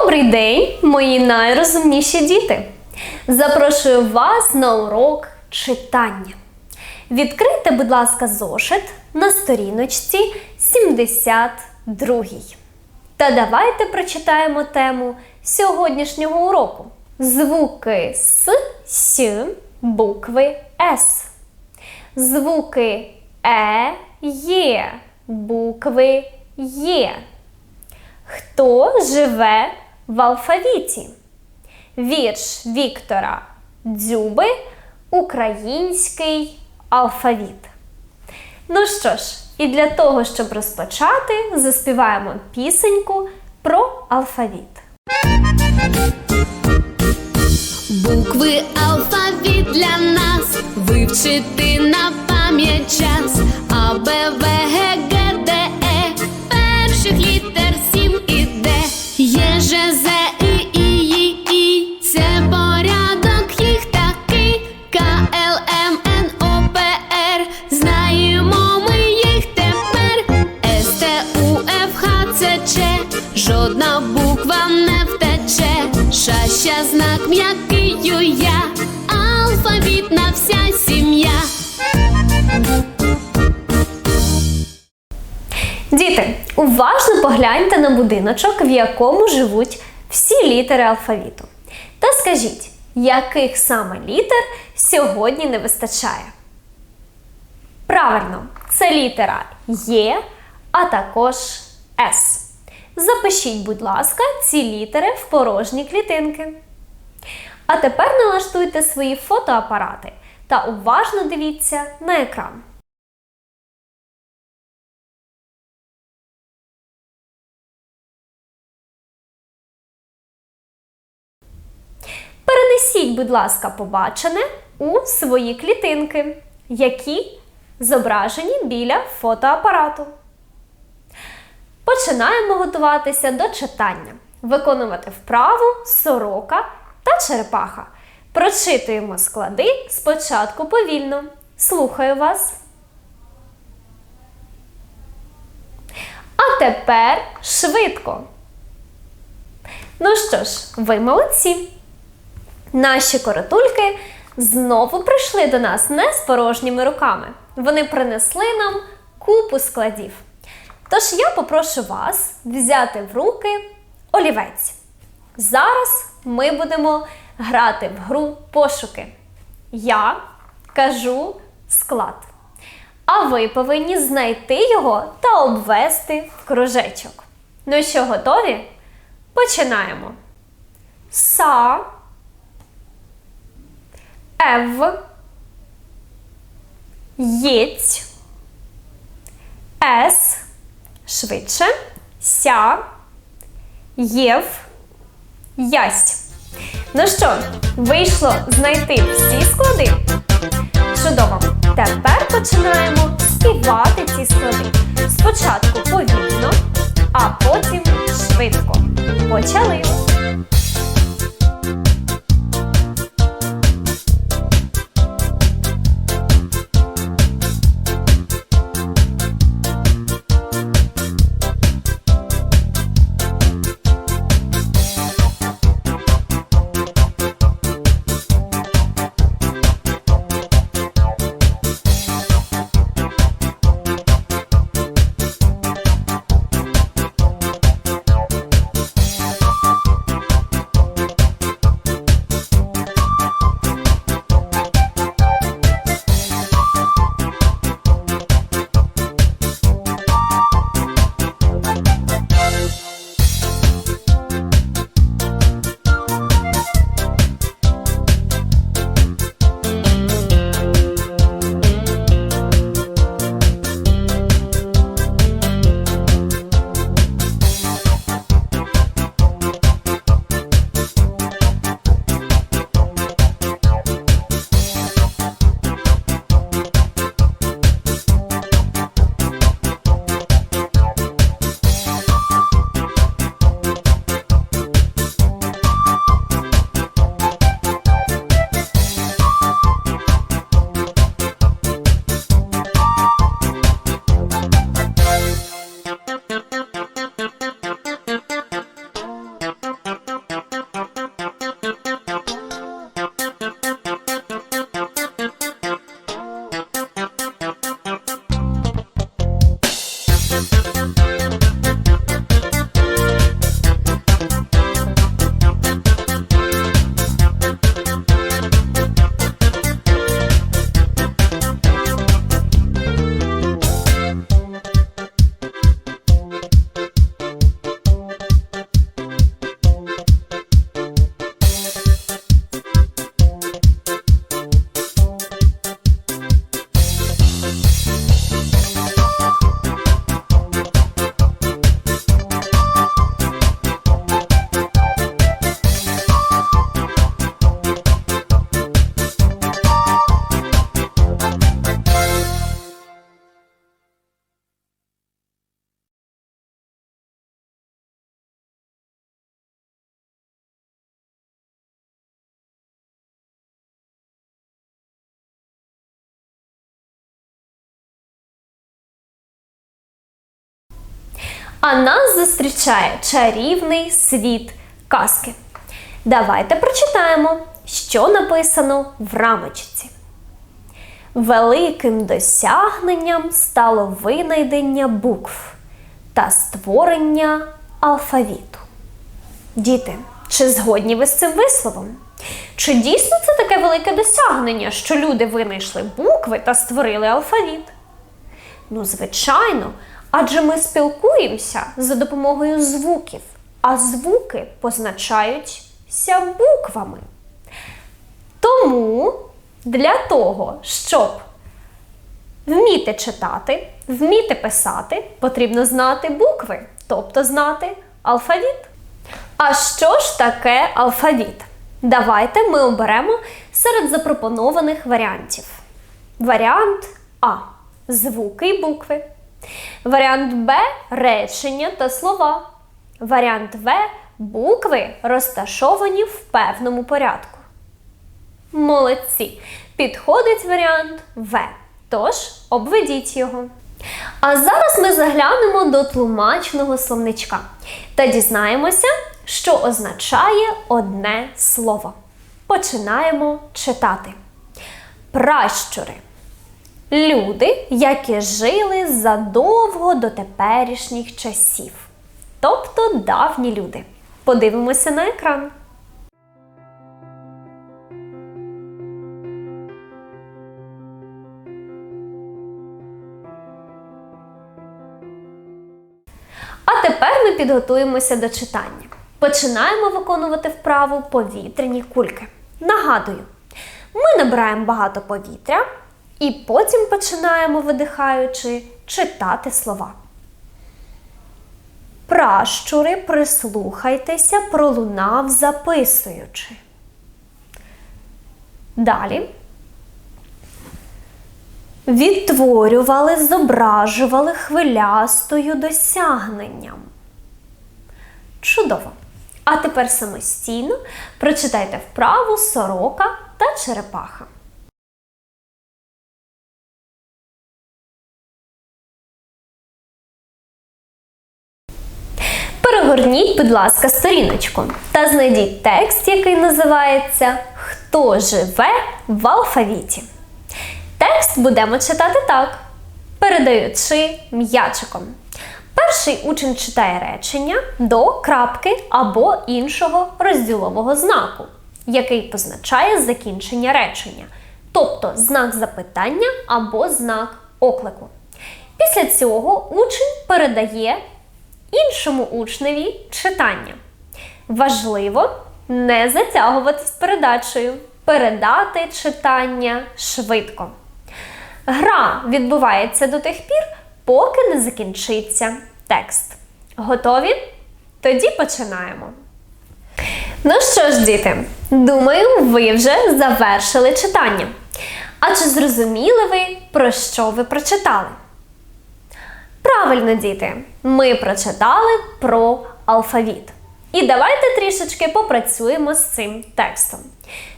Добрий день, мої найрозумніші діти! Запрошую вас на урок читання. Відкрийте, будь ласка, зошит на сторіночці 72. Та давайте прочитаємо тему сьогоднішнього уроку. Звуки С, С, букви С. Звуки Е, Є, букви Є. Хто живе в алфавіті? Вірш Віктора Дзюби Український алфавіт. Ну що ж, і для того, щоб розпочати, заспіваємо пісеньку про алфавіт. Букви алфавіт для нас вивчити на пам'ять час. Знак м'який я. Алфавітна вся сім'я. Діти, уважно погляньте на будиночок, в якому живуть всі літери алфавіту. Та скажіть, яких саме літер сьогодні не вистачає? Правильно, це літера Є, а також С. Запишіть, будь ласка, ці літери в порожні клітинки. А тепер налаштуйте свої фотоапарати та уважно дивіться на екран. Перенесіть, будь ласка, побачене у свої клітинки, які зображені біля фотоапарату. Починаємо готуватися до читання, виконувати вправу сорока та черепаха. Прочитуємо склади спочатку повільно. Слухаю вас. А тепер швидко. Ну що ж, ви молодці. Наші коротульки знову прийшли до нас не з порожніми руками. Вони принесли нам купу складів. Тож я попрошу вас взяти в руки олівець. Зараз ми будемо грати в гру пошуки. Я кажу склад. А ви повинні знайти його та обвести в кружечок. Ну що, готові? Починаємо. Са. Ев. Єць. С. Швидше. Ся. Єв. Ясть. Ну що, вийшло знайти всі склади? Чудово! Тепер починаємо співати ці склади. Спочатку повільно, а потім швидко. Почали! А нас зустрічає чарівний світ казки. Давайте прочитаємо, що написано в рамочці. Великим досягненням стало винайдення букв та створення алфавіту. Діти, чи згодні ви з цим висловом? Чи дійсно це таке велике досягнення, що люди винайшли букви та створили алфавіт? Ну, звичайно, адже ми спілкуємося за допомогою звуків, а звуки позначаються буквами. Тому для того, щоб вміти читати, вміти писати, потрібно знати букви, тобто знати алфавіт. А що ж таке алфавіт? Давайте ми оберемо серед запропонованих варіантів. Варіант А. Звуки і букви. Варіант Б речення та слова. Варіант В букви розташовані в певному порядку. Молодці! Підходить варіант В. Тож обведіть його. А зараз ми заглянемо до тлумачного словничка та дізнаємося, що означає одне слово. Починаємо читати. Пращури. Люди, які жили задовго до теперішніх часів. Тобто давні люди. Подивимося на екран. А тепер ми підготуємося до читання. Починаємо виконувати вправу повітряні кульки. Нагадую, ми набираємо багато повітря і потім починаємо, видихаючи, читати слова. Пращури, прислухайтеся, пролунав, записуючи. Далі. Відтворювали, зображували хвилястою досягненням. Чудово! А тепер самостійно прочитайте вправу сорока та черепаха. Перегорніть, будь ласка, сторіночку та знайдіть текст, який називається Хто живе в алфавіті. Текст будемо читати так, передаючи м'ячиком. Перший учень читає речення до крапки або іншого розділового знаку, який позначає закінчення речення, тобто знак запитання або знак оклику. Після цього учень передає іншому учневі читання. Важливо не затягувати з передачею, передати читання швидко. Гра відбувається до тих пір, поки не закінчиться текст. Готові? Тоді починаємо. Ну що ж, діти, думаю, ви вже завершили читання. А чи зрозуміли ви, про що ви прочитали? Правильно, діти, ми прочитали про алфавіт. І давайте трішечки попрацюємо з цим текстом.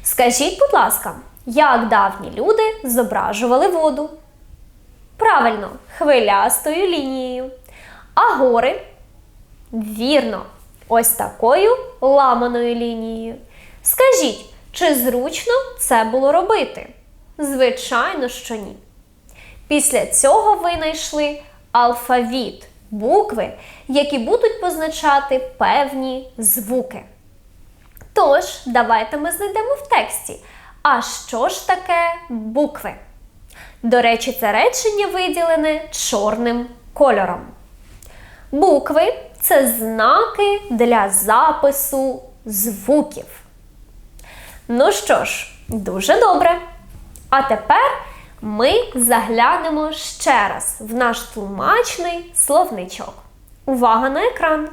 Скажіть, будь ласка, як давні люди зображували воду? Правильно, хвилястою лінією. А гори? Вірно, ось такою ламаною лінією. Скажіть, чи зручно це було робити? Звичайно, що ні. Після цього винайшли алфавіт, букви, які будуть позначати певні звуки. Тож, давайте ми знайдемо в тексті. А що ж таке букви? До речі, це речення виділене чорним кольором. Букви це знаки для запису звуків. Ну що ж, дуже добре. А тепер ми заглянемо ще раз в наш тлумачний словничок. Увага на екран!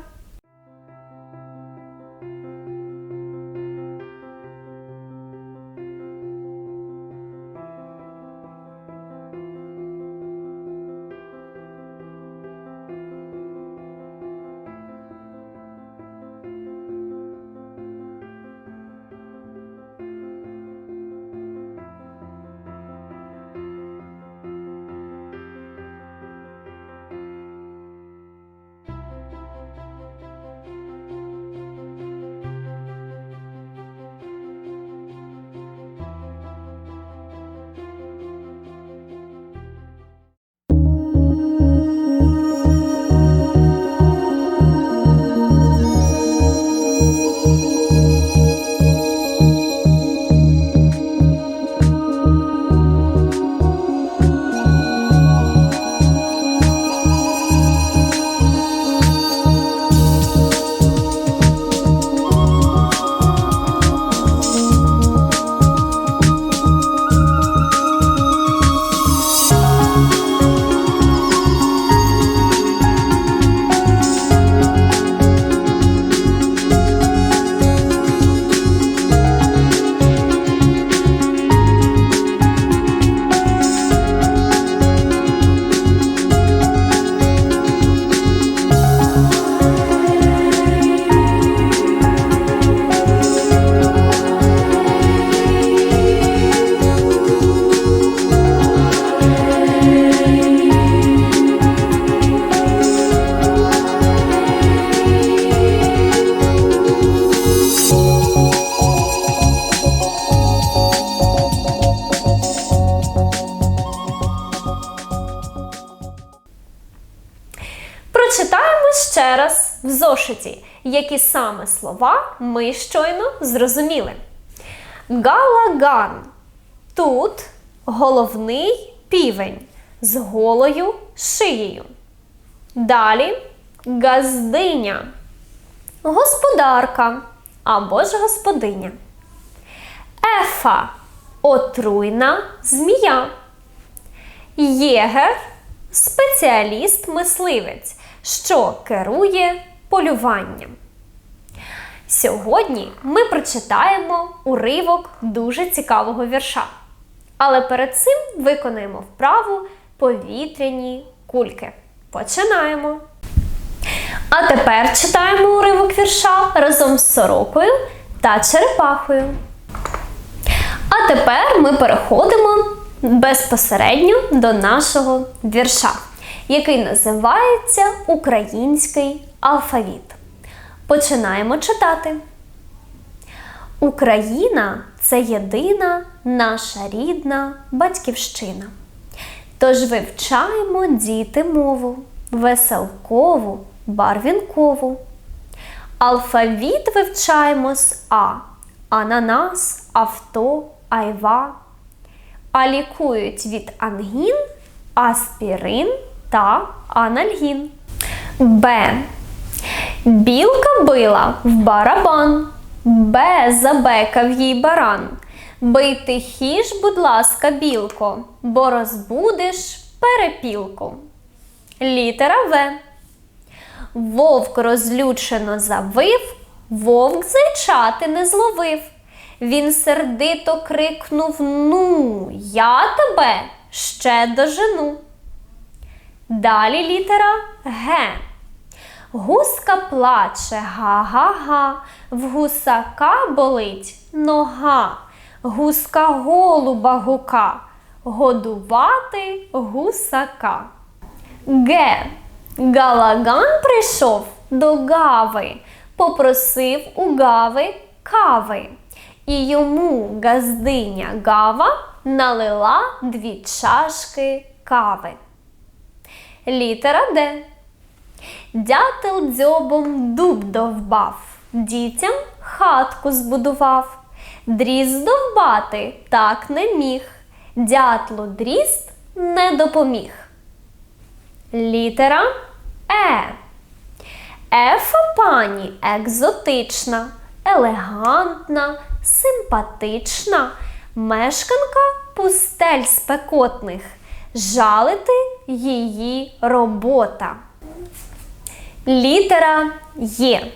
Зошиті, які саме слова ми щойно зрозуміли. Галаган. Тут головний півень з голою шиєю. Далі газдиня, господарка або ж господиня. Ефа отруйна змія. Єгер спеціаліст-мисливець, що керує полюванням. Сьогодні ми прочитаємо уривок дуже цікавого вірша. Але перед цим виконаємо вправу повітряні кульки. Починаємо. А тепер читаємо уривок вірша разом з сорокою та черепахою. А тепер ми переходимо безпосередньо до нашого вірша, який називається Український алфавіт. Починаємо читати. Україна це єдина наша рідна батьківщина. Тож вивчаємо діти мову, веселкову, барвінкову. Алфавіт вивчаємо з А, ананас, авто, айва. А лікують від ангін, аспірин та анальгін. Б. Білка била в барабан, Б забекав їй баран. Бий тихіш, будь ласка, білко, бо розбудиш перепілку. Літера В. Вовк розлючено завив, вовк зайчати не зловив. Він сердито крикнув Ну, я тебе ще дожену. Далі літера Г. Гуска плаче, га-га-га, в гусака болить нога, гуска голуба гука, годувати гусака. Г. Галаган прийшов до гави, попросив у гави кави. І йому газдиня гава налила дві чашки кави. Літера Д. Дятел дзьобом дуб довбав, дітям хатку збудував. Дрізд довбати так не міг, дятлу дрізд не допоміг. Літера Е. Ефа пані екзотична, елегантна, симпатична, мешканка пустель спекотних. Жалити її робота. Літера Є.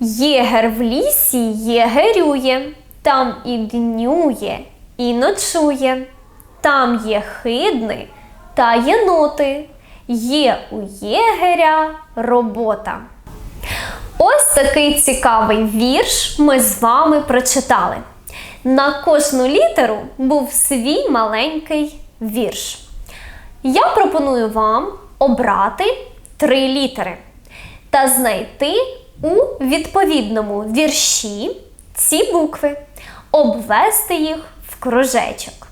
Єгер в лісі єгерює, там і днює, і ночує. Там є хидни та єноти. Є у єгеря робота. Ось такий цікавий вірш ми з вами прочитали. На кожну літеру був свій маленький вірш. Я пропоную вам обрати три літери та знайти у відповідному вірші ці букви, обвести їх в кружечок.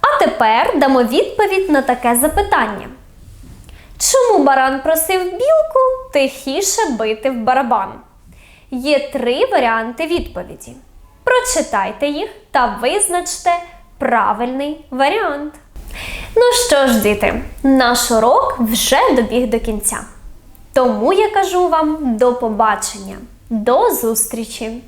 А тепер дамо відповідь на таке запитання. Чому баран просив білку тихіше бити в барабан? Є три варіанти відповіді. Прочитайте їх та визначте правильний варіант. Ну що ж, діти, наш урок вже добіг до кінця. Тому я кажу вам до побачення, до зустрічі!